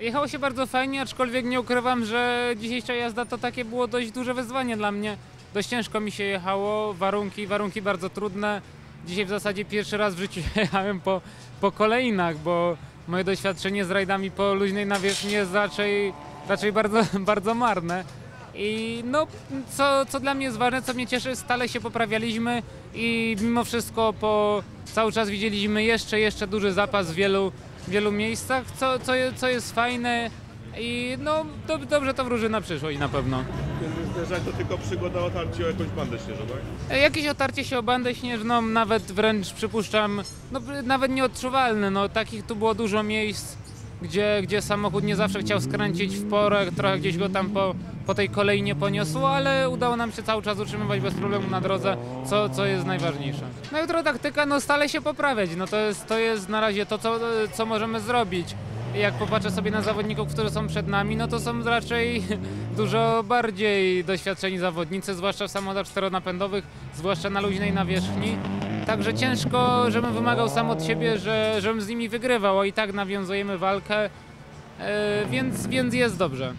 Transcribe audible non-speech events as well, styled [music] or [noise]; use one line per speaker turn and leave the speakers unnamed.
Jechało się bardzo fajnie, aczkolwiek nie ukrywam, że dzisiejsza jazda to takie było dość duże wyzwanie dla mnie. Dość ciężko mi się jechało, warunki, warunki bardzo trudne. Dzisiaj w zasadzie pierwszy raz w życiu [laughs] jechałem po, po kolejnach, bo moje doświadczenie z rajdami po luźnej nawierzchni jest raczej, raczej bardzo, [laughs] bardzo marne. I no, co, co dla mnie jest ważne, co mnie cieszy, stale się poprawialiśmy i mimo wszystko po cały czas widzieliśmy jeszcze, jeszcze duży zapas w wielu, miejscach, co, co, co jest fajne i no dob- dobrze to wróży na przyszłość na pewno.
Zderzak to tylko przygoda otarcie o jakąś bandę śnieżną, tak?
E, Jakieś otarcie się o bandę śnieżną, nawet wręcz przypuszczam, no nawet nieodczuwalne, no takich tu było dużo miejsc, gdzie, gdzie samochód nie zawsze chciał skręcić w porę, trochę gdzieś go tam po, po tej kolei nie poniosło, ale udało nam się cały czas utrzymywać bez problemu na drodze, co, co jest najważniejsze. No jutro taktyka, no stale się poprawiać, no to jest, to jest na razie to, co, co możemy zrobić. Jak popatrzę sobie na zawodników, którzy są przed nami, no to są raczej [laughs] dużo bardziej doświadczeni zawodnicy, zwłaszcza w samochodach czteronapędowych, zwłaszcza na luźnej nawierzchni. Także ciężko, żebym wymagał sam od siebie, że, żebym z nimi wygrywał, a i tak nawiązujemy walkę, e, więc, więc jest dobrze.